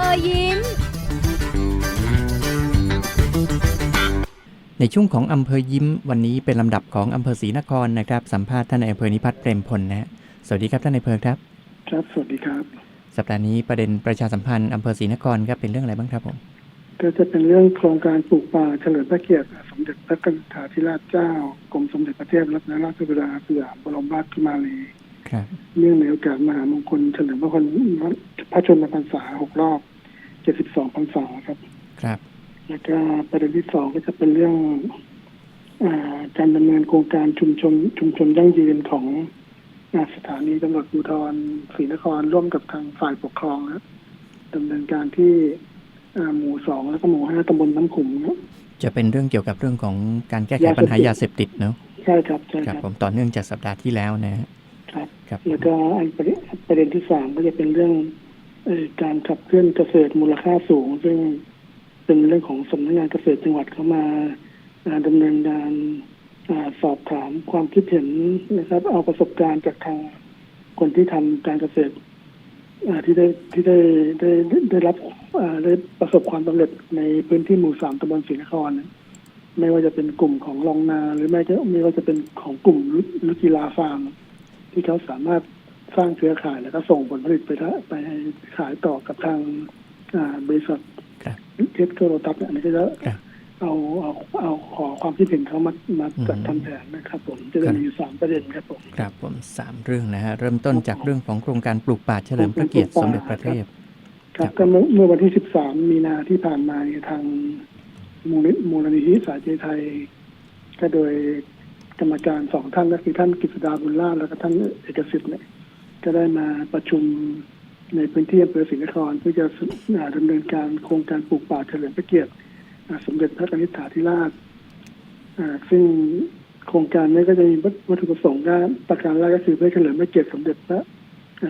อยิ้ม ในช่วงของอำเภอยิ้ม วันนี้เป็นลำดับของอำเภอศรีนครนะครับ สัมภาษณ์ท่านในายอำเภอนิพัฒน์เปรมพลนะฮะสวัสดีครับท่านในายอำเภอครับ ครับ สวัสดีครับ สัปดาห์นี้ประเด็นประชาสัมพันธ์อำเภอศรีนครครับเป็นเรื่องอะไรบ้างครับผม ก็จะเป็นเรื่องโครงการปลูกป่าเฉลิมพระเกียรติสมเด็จพระกนิษฐาธิราชเจ้ากรมสมเด็จพระเทพรัตนราชสุดาสยามบรมราชกุมารีครับเนื่องในโอกาสมหามงคลเฉลิมพระชนพ ระชนมพรรษาหกรอบ72พรรษาครับ ครับ แล้วก็ประเด็นที่สองก็จะเป็นเรื่องอาการดำเนินโครงการชุมชนชุมชนยั่งยืนของอาสถานีตำรวจภูธรศรีนครร่วมกับทางฝ่ายปกครองนะดำเนินการที่อ่าหมู่สองแล้วก็หมู่ห้าตำบลน้ำขุมนะจะเป็นเรื่องเกี่ยวกับเรื่องของการแก้ไขปัญหายาเสพติดเนาะใช่ครับใช่คครัรับบผมต่อเนื่องจากสัปดาห์ที่แล้วนะฮะครับ ครับ แล้วก็อันประเด็นประเด็นที่สามก็จะเป็นเรื่องเออ การขับเคลื่อนเกษตรมูลค่าสูง ซึ่งเป็นเรื่องของสำนักงานเกษตรจังหวัดเข้ามาอ่าดำเนินการสอบถามความคิดเห็นนะครับ เอาประสบการณ์จากทางคนที่ทำการเกษตรที่ได้ที่ได้ได้ได้รับได้ประสบความสำเร็จในพื้นที่หมู่สามตำบลศรีนคร ไม่ว่าจะเป็นกลุ่มของลองนา หรือไม่ก็ไม่ว่าจะเป็นของกลุ่มลุกีฬาฟาร์มที่เขาสามารถ สร้างเครือข่ายแล้วก็ส่งผลผลิตไปทะไปขายต่อกับทางอ่าบริษัทครับเทสโกโรตัสเนี่ยอันนี้ก็จะครับเอาเอาเอาขอความคิดเห็นเขามามาอืมจัดทำแผนนะครับผมจะได้มีอยู่สามประเด็นครับผมครับผมสามเรื่องนะฮะเริ่มต้นจากเรื่องของโครงการปลูกป่าเฉลิมพระเกียรติสมเด็จพระเทพครับก็เมื่อเมื่อวันที่13มีนาที่ผ่านมาเนี่ยทางมูลนิมูลนิธิสายใจไทย ก็โดยกรรมการสองท่านก็คือท่านกฤษดาบุญล่าภแล้วก็ท่านเอกสิทธิ์เนี่ย ก็ได้มาประชุมในพื้นที่อำเภอศรีนครเพื่อจะอ่าดำเนินการโครงการปลูกป่าเฉลิมพระเกียรติอ่าสมเด็จพระกนิษฐาธิราชอ่าซึ่งโครงการนี้ก็จะมีวัตถุประสงค์ก็ประการแรกก็คือเพื่อเฉลิมพระเกียรติสมเด็จพระ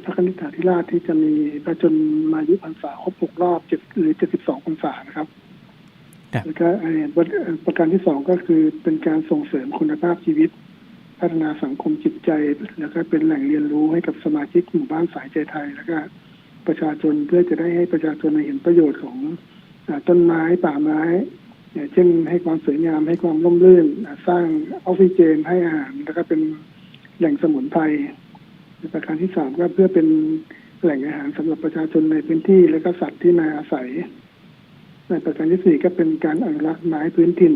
พระกนิษฐาธิราชที่จะมีพระชนมายุพรรษาครบหกรอบเจ็ดหรือเจ็ดสิบสองพรรษานะครับครับแล้วก็ไอ้ประประการที่สองก็คือเป็นการส่งเสริมคุณภาพชีวิต พัฒนาสังคมจิตใจ แล้วก็เป็นแหล่งเรียนรู้ให้กับสมาชิกหมู่บ้านสายใจไทย แล้วก็ประชาชนเพื่อจะได้ให้ประชาชนเห็นประโยชน์ของต้นไม้ป่าไม้เช่นให้ความสวยงามให้ความร่มรื่น สร้างออกซิเจนให้อาหารแล้วก็เป็นแหล่งสมุนไพรประการที่สามก็เพื่อเป็นแหล่งอาหารสำหรับประชาชนในพื้นที่ และก็สัตว์ที่มาอาศัยในประการที่สี่ก็เป็นการอนุรักษ์ไม้พื้นถิ่น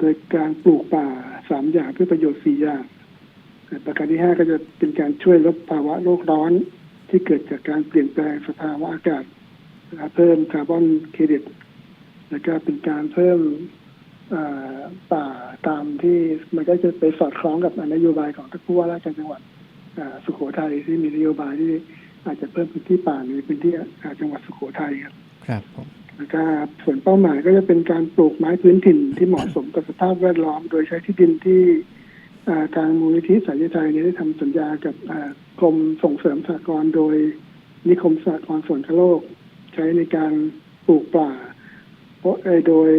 โดยการปลูกป่าสามอย่างเพื่อประโยชน์สี่อย่างประการที่ห้าก็จะเป็นการช่วยลดภาวะโลกร้อนที่เกิดจากการเปลี่ยนแปลงสภาวะอากาศนะครับเพิ่มคาร์บอนเครดิต แล้วก็เป็นการเพิ่มอ่าป่าตามที่มันก็จะไปสอดคล้องกับนโยบายของท่านผู้ว่าราชการจังหวัดอ่าสุโขทัยที่มีนโยบายที่อาจจะเพิ่มพื้นที่ป่าในพื้นที่อ่าจังหวัดสุโขทัยครับ ครับผม แล้วก็ส่วนเป้าหมายก็จะเป็นการปลูกไม้พื้นถิ่นที่เหมาะสมกับสภาพแวดล้อม โดยใช้ที่ดินที่ทางมูลนิธิสายใจไทยเนี่ยได้ทำสัญญากับกรมส่งเสริมสหกรณ์โดยนิคมสหกรณ์ส่วนทโลก ใช้ในการปลูกป่าเพราะโดย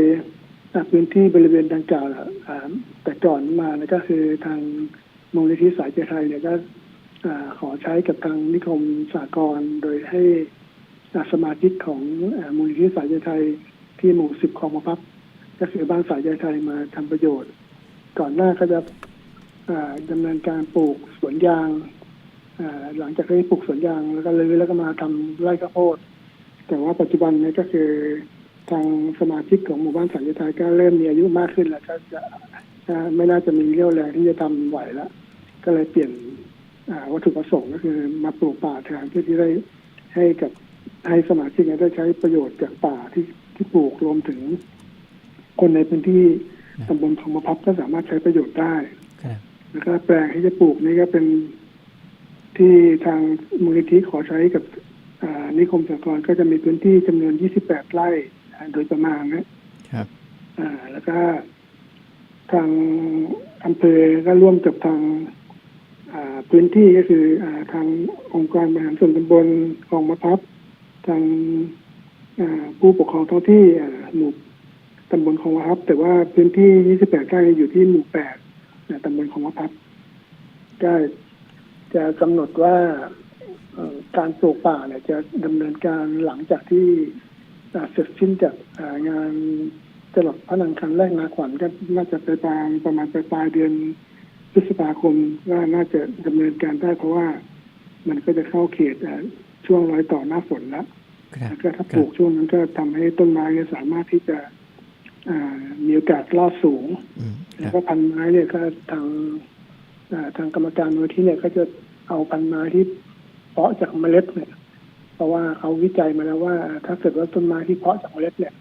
พื้นที่บริเวณดังกล่าวแต่ก่อนมานะก็คือทางมูลนิธิสายใจไทยเนี่ยก็ขอใช้กับทางนิคมสหกรณ์โดยให้ สมาชิกของมูลนิธิสายใจไทยที่หมู่สิบคลองมะพับก็คือบ้านสายใจไทยมาทำประโยชน์ ก่อนหน้าก็จะอ่าดำเนินการปลูกสวนยางหลังจากที่ปลูกสวนยางแล้วก็เลยแล้วก็มาทำไร่ข้าวโพดแต่ว่าปัจจุบันนี้ก็คือทางสมาชิกของหมู่บ้านสายใจไทยก็เริ่มมีอายุมากขึ้นแล้วก็จะไม่น่าจะมีเรี่ยวแรงที่จะทำไหวแล้วก็เลยเปลี่ยนวัตถุประสงค์ก็คือมาปลูกป่าแทนเพื่อที่ได้ให้กับ ให้สมาชิกเนี่ยได้ใช้ประโยชน์จากป่าที่ที่ปลูกรวมถึง คนในพื้นที่ตำบลคลองมะพับก็สามารถใช้ประโยชน์ได้ครับแล้วก็แปลงที่จะปลูกนี่ก็เป็นที่ทางมูลนิธิขอใช้กับอ่านิคมสหกรณ์ก็จะมีพื้นที่จำนวน 28 ไร่อ่าโดยประมาณนะครับอ่าแล้วก็ทางอำเภอก็ร่วมกับทางอ่าพื้นที่ก็คืออ่าทางองค์การบริหารส่วนตำบลคลองมะพับ ทางผู้ปกครองท้องที่หมู่ตำบลคลองมะพับ แต่ว่าพื้นที่ 28 ไร่อยู่ที่หมู่ 8 ตำบลคลองมะพับก็จะกำหนดว่าการปลูกป่าเนี่ยจะดำเนินการหลังจากที่เสร็จสิ้นจากงานจรดพระนังคันแรกนาขวัญก็น่าจะไปปลายประมาณปลายเดือนพฤษภาคมว่าน่าจะดำเนินการได้เพราะว่ามันก็จะเข้าเขต ช่วงร้อยต่อหน้าฝนแล้วครับแล้วก็ถ้าปลูกช่วงนั้นก็ทำให้ต้นไม้เนี่ยสามารถที่จะอ่ามีโอกาสรอดสูงอืมคแล้รัวบก็พันไม้เนี่ยก็ทางอ่าทางกรรมการมูลที่เนี่ยก็จะเอาพันไม้ที่เพาะจากเมล็ดเนี่ย เพราะว่าเขาวิจัยมาแล้วว่า ถ้าเกิดว่าต้นไม้ที่เพาะจากเมล็ดเนี่ย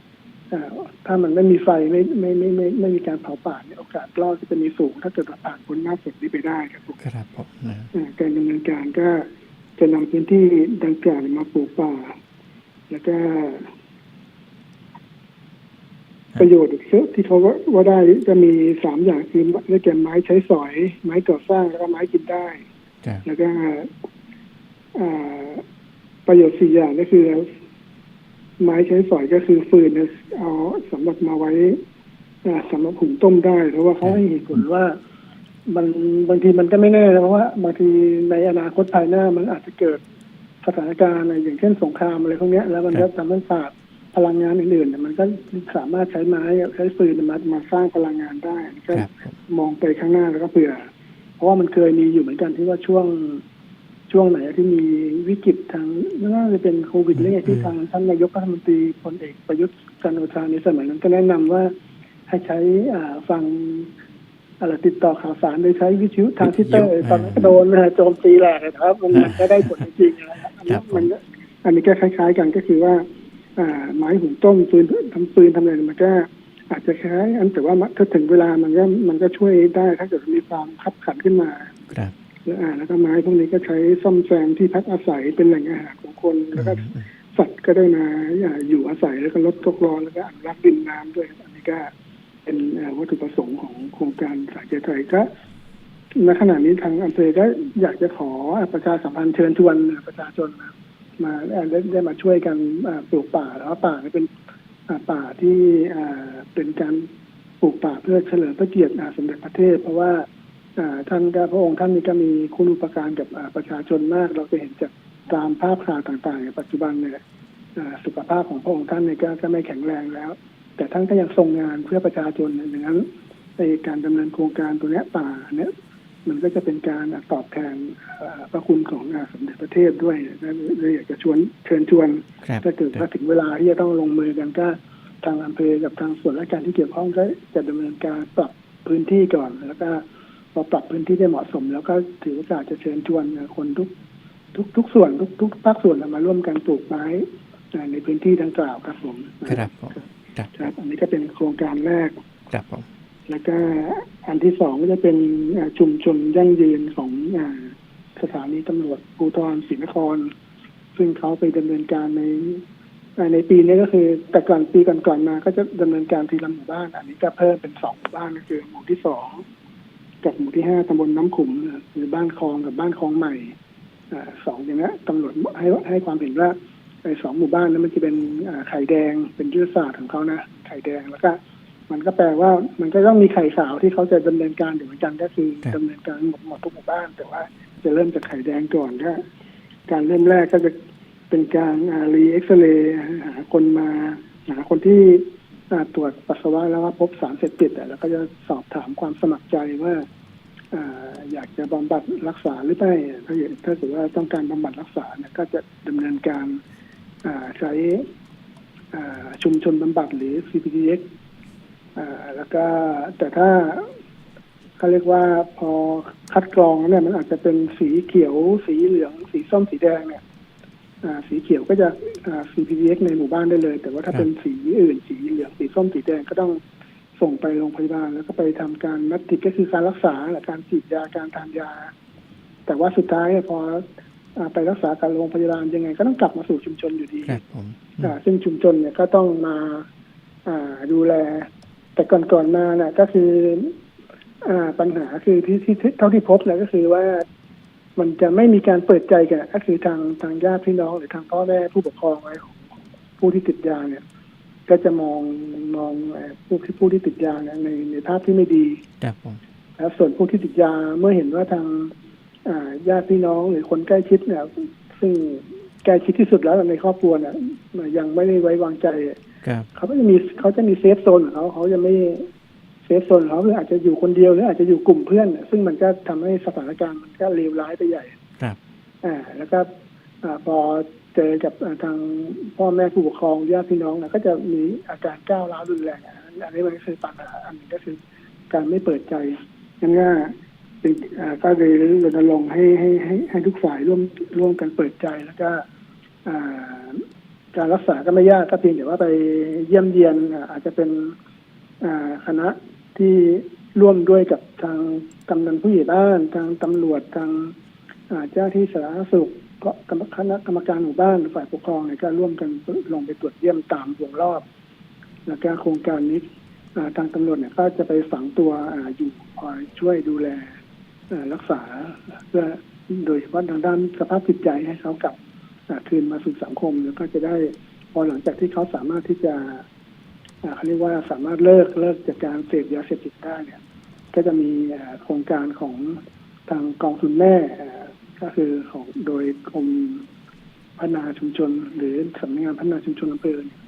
อ่าถ้ามันไม่มีไฟไม่ไม่ไม่ไม่ไม่มีการเผาป่าเนี่ยโอกาสรอดจะมีสูง ถ้าเกิดว่าผ่านพ้นหน้าฝนนี้ไปได้ครับผมครับผมนะอ่าการดำเนินการก็ จะนำพื้นที่ดังกล่าวมาปลูกป่า แล้วก็ ประโยชน์ที่เขาว่าได้จะมีสามอย่างคือได้แก่ไม้ใช้สอย ไม้ก่อสร้างแล้วก็ไม้กินได้ครับแล้วก็อ่าประโยชน์สี่อย่างก็คือ ไม้ใช้สอยก็คือฟืนเนี่ยเอาสำหรับมาไว้อ่าสำหรับหุงต้มได้ เพราะว่าเขาให้เหตุผลว่า มันบางทีมันก็ไม่แน่นะเพราะว่าบางทีในอนาคตภายหน้ามันอาจจะเกิดสถานการณ์อะไรอย่างเช่นสงครามอะไรพวกเนี้ยแล้วมันก็ทำให้ขาดพลังงานอื่นๆเนี่ยมันก็สามารถใช้ไม้ใช้ฟืนมามาสร้างพลังงานได้ก็ครับผมมองไปข้างหน้าแล้วก็เผื่อ เพราะว่ามันเคยมีอยู่เหมือนกันที่ว่าช่วงช่วงไหนที่มีวิกฤตทางน่าจะเป็นโควิดหรือไงที่ทางท่านนายกรัฐมนตรีพลเอกประยุทธ์จันทร์โอชาในสมัยนั้นก็แนะนำว่าให้ใช้อ่าฟัง อะไรติดต่อข่าวสารโดยใช้วิทยุทรานซิสเตอร์ตอนนั้นก็โดนนะฮะโจมตีแหลกนะครับ มันมันก็ได้ผลจริงๆนะครับอันนี้มันก็อันนี้ก็คล้าย ๆ กันก็คือว่าอ่าไม้หุงต้มปืนทำปืนทำอะไรมันก็อาจจะคล้ายอันแต่ว่าถ้าถึงเวลามันก็มันก็ช่วยได้ถ้าเกิดมีความขับขันขึ้นมาครับแล้วอ่าแล้วก็ไม้พวกนี้ก็ใช้ซ่อมแซมที่พักอาศัยเป็นแหล่งอาหารของคนแล้วก็สัตว์ก็ได้มาอ่าอยู่อาศัยแล้วก็ลดโลกร้อนแล้วก็อนุรักษ์ดินน้ำด้วยอันนี้ก็ เป็นวัตถุประสงค์ของโครงการสายใจไทยก็ณขณะนี้ทางอำเภอก็อยากจะขอประชาสัมพันธ์เชิญชวนประชาชนมาได้ได้มาช่วยกันปลูกป่าแล้วป่าเนี่ยเป็นป่าที่เป็นการปลูกป่าเพื่อเฉลิมพระเกียรติสมเด็จพระเทพเพราะว่าท่านกพระองค์ท่านนี่ก็มีคุณอุปการกับประชาชนมาก เราจะเห็นจากตามภาพข่าวต่างๆในปัจจุบันเนี่ยสุขภาพของพระองค์ท่านเนี่ยก็ไม่แข็งแรงแล้ว แต่ท่านก็ยังทรงงานเพื่อประชาชนดังนั้นในการดำเนินโครงการตัวเนี้ยป่าเนี่ยมันก็จะเป็นการอ่าตอบแทนอ่าพระคุณของอ่าสมเด็จพระเทพด้วยนะเลยอยากจะชวนเชิญชวนครับถ้าเกิดว่าถึงเวลาที่จะต้องลงมือกันก็ทางอำเภอกับทางส่วนราชการที่เกี่ยวข้องก็จะดำเนินการปรับพื้นที่ก่อน แล้วก็พอปรับพื้นที่ได้เหมาะสม แล้วก็ถือโอกาสจะเชิญชวนคนทุกทุกทุกส่วนทุกทุกภาคส่วนมาร่วมกันปลูกไม้ในพื้นที่ดังกล่าวครับผมครับผม ครับครับ อันนี้ก็เป็นโครงการแรก ครับผมแล้วก็อันที่สองก็จะเป็นอ่าชุมชนยั่งยืนของอ่าสถานีตำรวจภูธรศรีนคร ซึ่งเขาไปดำเนินการในอ่าในปีนี้ก็คือแต่ก่อนปีก่อนๆมาก็จะดำเนินการทีละหมู่บ้าน อันนี้ก็เพิ่มเป็นสองหมู่บ้านก็คือ หมู่ที่สองกับหมู่ที่ห้าตำบลน้ำขุมหรือบ้านคลองกับบ้านคลองใหม่อ่าสองอย่างนี้ตำรวจให้ให้ความเห็นว่า ไอ้สองหมู่บ้านนั้นมันจะเป็นอ่าไข่แดงเป็นยุทธศาสตร์ของเขานะไข่แดงแล้วก็ มันก็แปลว่ามันก็ต้องมีไข่ขาวที่เขาจะดำเนินการอยู่เหมือนกันก็คือดำเนินการหมดหมดทุกหมู่บ้าน แต่ว่าจะเริ่มจากไข่แดงก่อนก็การเริ่มแรกก็จะเป็นการรีเอ็กซเรย์หาคนมาหาคนที่อ่าตรวจปัสสาวะแล้วว่าพบสารเสพติดอะแล้วก็จะสอบถามความสมัครใจว่าอ่าอยากจะบำบัดรักษาหรือไม่ถ้าถ้าเกิดว่าต้องการบำบัดรักษาเนี่ยก็จะดำเนินการอ่า ใช้อ่าชุมชนบำบัดหรือ CPTX อ่าแล้วก็แต่ถ้าเขาเรียกว่าพอคัดกรองแล้วเนี่ยมันอาจจะเป็นสีเขียว สีเหลือง สีส้มสีแดงเนี่ยอ่าสีเขียวก็จะอ่า CPTX ในหมู่บ้านได้เลย แต่ว่าถ้าเป็นสีอื่น สีเหลือง สีส้ม สีแดงก็ต้องส่งไปโรงพยาบาล แล้วก็ไปทำการนัดติดก็คือการรักษาและการฉีดยาการทานยา แต่ว่าสุดท้ายพออ่า ไปรักษาการโรงพยาบาลยังไง ก็ต้องกลับมาสู่ชุมชนอยู่ดีครับผมอ่าซึ่งชุมชนเนี่ยก็ต้องมาอ่าดูแล แต่ก่อนๆมาเนี่ยก็คืออ่าปัญหาคือที่ที่ที่เท่าที่พบเนี่ยก็คือว่ามันจะไม่มีการเปิดใจกันก็คือทางทางญาติพี่น้องหรือทางพ่อแม่ผู้ปกครองอะไรของผู้ที่ติดยาเนี่ย ก็จะมองมองเอ่อผู้ที่ผู้ที่ติดยาเนี่ยในในภาพที่ไม่ดีครับผมแล้วส่วนผู้ที่ติดยาเมื่อเห็นว่าทางอ่า ญาติพี่น้องหรือคนใกล้ชิดเนี่ย ซึ่งใกล้ชิดที่สุดแล้วในครอบครัวเนี่ยยังไม่ได้ไว้วางใจครับเขาก็จะมีเขาจะมีเซฟโซนของเขาเขาจะไม่เซฟโซนของเขาหรืออาจจะอยู่คนเดียวหรืออาจจะอยู่กลุ่มเพื่อน ซึ่งมันก็ทำให้สถานการณ์มันก็เลวร้ายไปใหญ่ครับอ่าแล้วก็อ่าพอเจอกับอ่าทางพ่อแม่ผู้ปกครองญาติพี่น้องนะก็จะมีอาการก้าวร้าวรุนแรงอะอันนี้มันก็คือปัญหาอันหนึงก็คือการไม่เปิดใจงั้น ก็เป็นก็เลยรณรงค์ให้ให้ให้ให้ทุกฝ่ายร่วมร่วมกันเปิดใจแล้วก็การรักษาก็ไม่ยากก็เพียงแต่ว่าไปเยี่ยมเยียนอาจจะเป็นคณะที่ร่วมด้วยกับทางกำนันผู้ใหญ่บ้านทางตำรวจทางเจ้าที่สาธารณสุขก็คณะกรรมการหมู่บ้านฝ่ายปกครองเนี่ยก็ร่วมกันลงไปตรวจเยี่ยมตามวงรอบ แล้วก็โครงการนี้ทางตำรวจเนี่ยก็จะไปฝังตัวอยู่คอยช่วยดูแล รักษาเพื่อโดยเฉพาะทางด้านสภาพจิตใจให้เขากลับคืนมาสู่สังคมแล้วก็จะได้พอหลังจากที่เขาสามารถที่จะเขาเรียกว่าสามารถเลิกเลิกจากการเสพยาเสพติดได้เนี่ย ก็จะมีโครงการของทางกองทุนแม่ก็คือของโดยกรมพัฒนาชุมชน หรือสำนักงานพัฒนาชุมชนอำเภอเนี่ย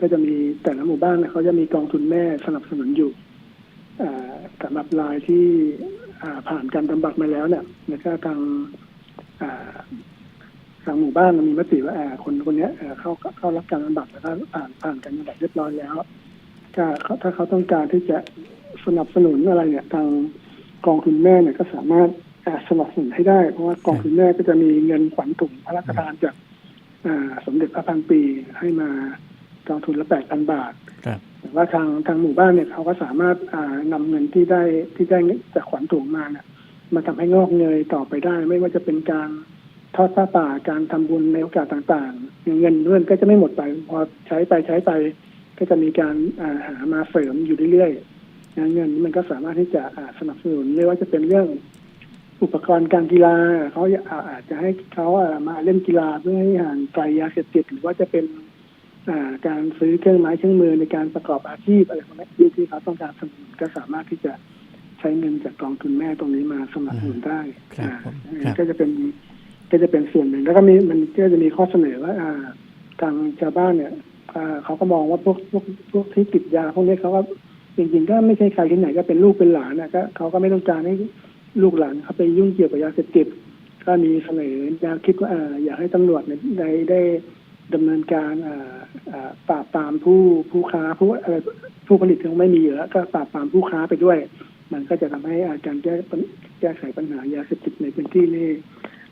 ก็จะมีแต่ละหมู่บ้านเขาจะมีกองทุนแม่สนับสนุนอยู่ สำหรับรายที่อ่าผ่านการบำบัดมาแล้วเนี่ยแล้วก็ทางอ่าทางหมู่บ้านมีมติว่าอ่าคนคนเนี้ยเอ่อเข้าเข้ารับการบำบัดแล้วก็ผ่านผ่านการบำบัดเรียบร้อยแล้วก็เขาถ้าเขาต้องการที่จะสนับสนุนอะไรเนี่ย ทางกองทุนแม่เนี่ยก็สามารถอ่าสนับสนุนให้ได้ เพราะว่ากองทุนแม่ก็จะมีเงินขวัญถุงพระราชทานจากอ่าสมเด็จพระพันปีให้มากองทุนละแปดพันบาทครับแต่ ว่าทางทางหมู่บ้านเนี่ยเขาก็สามารถอ่านำเงินที่ได้ที่ได้จากขวัญถุงมาเนี่ยมาทำให้งอกเงยต่อไปได้ ไม่ว่าจะเป็นการทอดผ้าป่าการทำบุญในโอกาสต่างๆ เงินเงินก็จะไม่หมดไปพอใช้ไปใช้ไป ก็จะมีการาหามาเสริมอยู่เรื่อยๆนเงินมันก็สามารถที่จะสนับสนุนไม่ว่าจะเป็นเรื่องอุปกรณ์การกีฬาเขาอาจจะให้เขามาเล่นกีฬาเพื่อให้ห่างไกลยาเสพติดหรือว่าจะเป็น การซื้อเครื่องไม้เครื่องมือในการประกอบอาชีพอะไรพวกนี้ที่ที่เขาต้องการสนับสนุนก็สามารถที่จะใช้เงินจากกองทุนแม่ตรงนี้มาสนับสนุนได้ครับอ่าผมคอันรันี้บก็จะเป็นก็จะเป็นส่วนหนึ่งแล้วก็มีมันก็จะมีข้อเสนอว่าอ่าทางชาวบ้านเนี่ยอ่าเขาก็มองว่าพวกพวกพวกที่ติดยาพวกนี้เขาก็จริงๆก็ไม่ใช่ใครที่ไหนก็เป็นลูกเป็นหลานนะก็เขาก็ไม่ต้องการให้ลูกหลานเขาไปยุ่งเกี่ยวกับยาเสพติดก็มีเสนอแนวคิดว่าอ่าอยากให้ตำรวจเนี่ยได้ได้ดำเนินการอ่าอ่าปราบปรามผู้ผู้ค้าผู้อะไรผู้ผลิตยังไม่มีอยู่แล้วก็ปราบปรามผู้ค้าไปด้วย มันก็จะทำให้อ่าการแก้ปัญแก้ไขปัญหายาเสพติดในพื้นที่นี่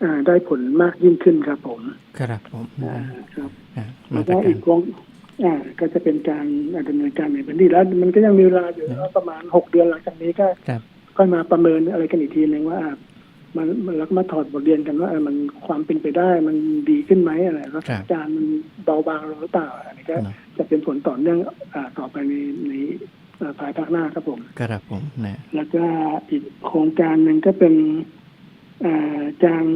อ่าได้ผลมากยิ่งขึ้นครับผม ครับผมอ่านะครับอ่าแล้มาวตก็รกาอีรกโครงอ่าก็จะเป็นการดำเนินการในพื้นที่แล้ว มันก็ยังมีเวลาอยู่ประมาณหกเดือนหลังจากนี้ก็ครับก็มาประเมินอะไรกันอีกทีหนึ่งว่าอ่า มันมันแล้วก็มาถอดบทเรียนกันว่าเออมันความเป็นไปได้มันดีขึ้นไหมอะไรแล้วการมันเบาบางลงหรือเปล่าอันนี้ก็เนาะจะเป็นผลต่อเนื่องอ่าต่อไปในในอ่าภายภาคหน้าครับผมครับผมนะแล้วก็อีกโครงการหนึ่งก็เป็นอ่าการ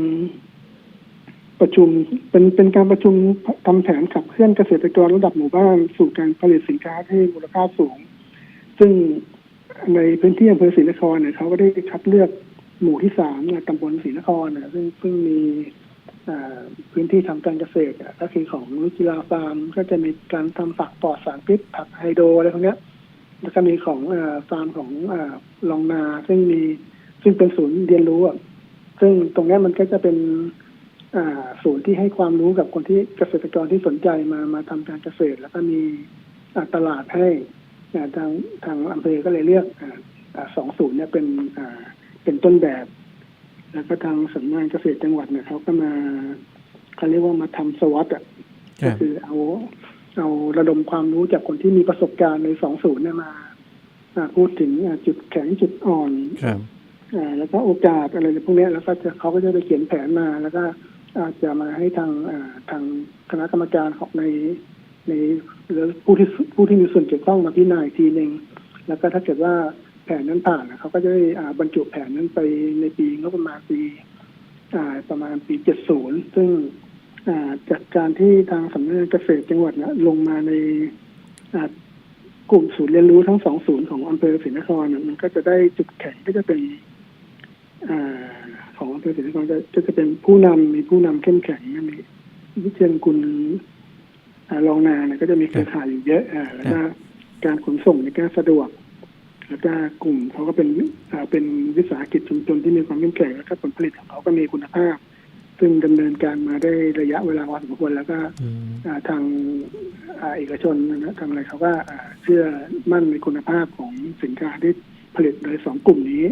ประชุมเป็นเป็นการประชุมทำแผนขับเคลื่อนเกษตรกรระดับหมู่บ้านสู่การผลิตสินค้าที่มูลค่าสูง ซึ่งในพื้นที่อำเภอศรีนครเนี่ยเขาก็ได้คัดเลือก หมู่ที่สามเนี่ยตำบลศรีนครเนี่ยซึ่งซึ่งมีพื้นที่ทำการเกษตรอะก็คือของนุจิลาฟาร์ม ก็จะมีการทำผักปลอดสารพิษผักไฮโดรอะไรพวกนี้แล้วก็มีของฟาร์มของอลองนา ซึ่งมีซึ่งเป็นศูนย์เรียนรู้ซึ่งตรงนี้มันก็จะเป็นศูนย์ที่ให้ความรู้กับคนที่เกษตรกรที่สนใจมามาทำการเกษตร แล้วก็มีตลาดให้ทางทางอำเภอก็เลยเลือกอสองศูนย์เนี่ยเป็นอ เป็นต้นแบบ แล้วก็ทางสำนักงานเกษตรจังหวัดเนี่ยเขาก็มาเขาเรียกว่ามาทำสวอตอะคก็รับคือเอาเอาระดมความรู้จากคนที่มีประสบการณ์ในสองศูนย์เนี่ยมาอ่าพูดถึงอ่าจุดแข็งจุดอ่อนครับอ่าแล้วก็โอกาสอะไรพวกเนี้ยแล้วก็จะเขาก็จะไปเขียนแผนมา แล้วก็อาจจะมาให้ทางอ่าทางคณะกรรมการของในในหรือผู้ที่ผู้ที่มีส่วนเกี่ยวข้องมาพิจารณาอีกทีหนึ่งแล้วก็ถ้าเกิดว่า แผนนั้นผ่านเขาก็จะได้อ่าบรรจุแผนนั้นไปในปีงบประมาณปีอ่าประมาณปีเจ็ดศูนย์ซึ่งอ่าจากการที่ทางสำนักงานเกษตรจังหวัดนะลงมาในอ่ากลุ่มศูนย์เรียนรู้ทั้งสองศูนย์ของอำเภอศรีนครมันก็จะได้จุดแข็งก็จะเป็นอ่าของอำเภอศรีนครก็ก็จะเป็นผู้นำมีผู้นำเข้มแข็งมีวิเชียนคุณอ่ารองนาเนี่ยก็จะมีเครือข่ายอยู่เยอะอ่าแล้วก็การขนส่งเนี่ยก็สะดวก แล้วก็กลุ่มเขาก็เป็นอ่าเป็นวิสาหกิจชุมชนที่มีความเข้มแข็งแล้วก็ผลผลิตของเขาก็มีคุณภาพ ซึ่งดำเนินการมาได้ระยะเวลาพอสมควรแล้วก็อืมอ่าทางอ่าเอกชนนะทางอะไรเขาก็อ่าเชื่อมั่นในคุณภาพของสินค้าที่ผลิตโดยสองกลุ่มนี้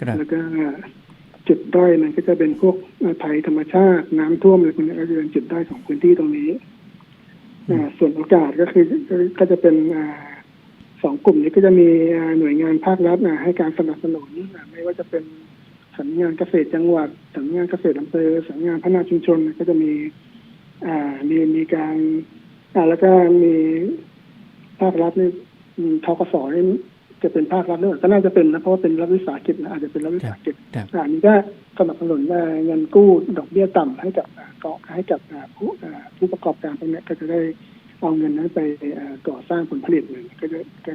ครับแล้วก็จุดด้อยนั้นก็จะเป็นพวกภัยธรรมชาติน้ำท่วมอะไรพวกนี้ก็จะเป็นจุดด้อยของพื้นที่ตรงนี้อืมอ่าส่วนโอกาสก็คือก็ก็จะเป็นอ่า สองกลุ่มนี้ก็จะมีอ่าหน่วยงานภาครัฐอ่าให้การสนับสนุนอ่าไม่ว่าจะเป็นสำนักงานเกษตรจังหวัดสำนักงานเกษตรอำเภอสำนักงานพัฒนาชุมชนก็จะมีอ่ามีมีการอ่าแล้วก็มีภาครัฐนี่อืมทกสนี่จะเป็นภาครัฐหรือเปล่าก็น่าจะเป็นนะเพราะว่าเป็นรัฐวิสาหกิจนะอาจจะเป็นรัฐวิสาหกิจครับอ่านี่ก็สนับสนุนว่าเงินกู้ดอกเบี้ยต่ำให้กับอ่าเกาะให้กับอ่าผู้อ่าผู้ประกอบการพวกเนี้ยก็จะได้ เอาเงินนั้นไปก่อสร้างผลผลิตหนึ่งก็จะก็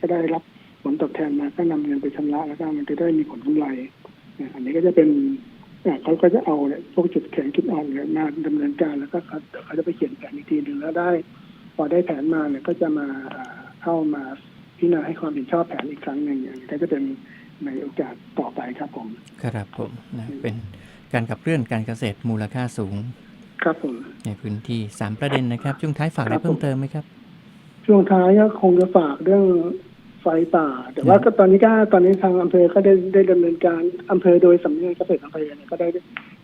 ก็ได้รับผลตอบแทนมาก็นำเงินไปชำระแล้วก็มันจะได้มีผลกำไรอันนี้ก็จะเป็นเขาก็จะเอาเนี่ยพวกจุดแข็งจุดอ่อนเนี่ยมาดำเนินการแล้วก็เขาาจะไปเขียนแผนอีกทีหนึ่งแล้วได้ พอได้แผนมาเนี่ยก็จะมาเข้ามาพิจารณาให้ความเห็นชอบแผนอีกครั้งหนึ่งอย่างนี้ก็จะเป็นในโอกาสต่อไปครับผม ครับผมนะเป็นการขับเคลื่อนการเกษตรมูลค่าสูง ครับผมในพื้นที่3ประเด็นนะครับ ช่วงท้ายฝากอะไรเพิ่มเติมไหมครับ ช่วงท้ายก็คงจะฝากเรื่องไฟป่า แต่ว่าอืมก็ตอนนี้ก็ตอนนี้ทางอำเภอก็ได้ได้ดำเนินการอำเภอโดยสำนักงานเกษตรอำเภอเนี่ยก็ได้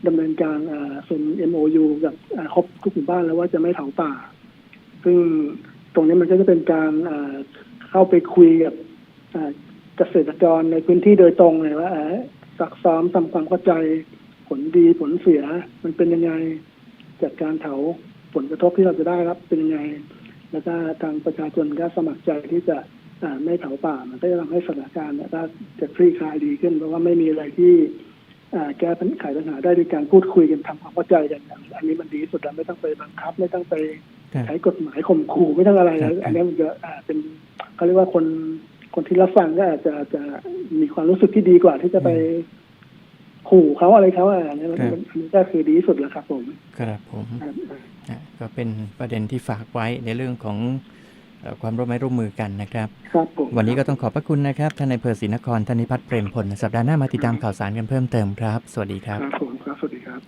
ดำเนินการอ่าเซ็น MOU กับอ่าครบทุกหมู่บ้านแล้วว่าจะไม่เผาป่า ซึ่งตรงนี้มันก็จะเป็นการอ่าเข้าไปคุยกับอ่าเกษตรกรในพื้นที่โดยตรงเลยว่าอ่าซักซ้อมทำความเข้าใจผลดีผลเสียมันเป็นยังไง จากการเผาผลกระทบที่เราจะได้รับเป็นยังไง แล้วก็ทางประชาชนก็สมัครใจที่จะอ่าไม่เผาป่ามันก็จะทำให้สถานการณ์เนี่ยก็จะคลี่คลายดีขึ้น เพราะว่าไม่มีอะไรที่อ่าแก้ปัญหาปัญหาได้ด้วยการพูดคุยกันทำความเข้าใจกัน อันนี้มันดีที่สุดแล้วไม่ต้องไปบังคับ ไม่ต้องไปครับใช้กฎหมายข่มขู่ไม่ต้องอะไรครับอันนี้มันจะอ่าเป็นเขาเรียกว่าคนคนที่รับฟังก็อาจจะจะมีความรู้สึกที่ดีกว่าที่จะไป ขู่เขาอะไรเขาอะอันนี้มันอันนี้ก็คือดีที่สุดแล้วครับผม ครับผมครับนะก็เป็นประเด็นที่ฝากไว้ในเรื่องของเอ่อความร่วมไม้ร่วมมือกันนะครับครับผมวันนี้ก็ต้องขอบพระคุณนะครับท่านนายอำเภอศรีนครท่านนิพัฒน์เปรมผลสัปดาห์หน้ามาติดตามข่าวสารกันเพิ่มเติมครับ สวัสดีครับครับผมครับสวัสดีครับ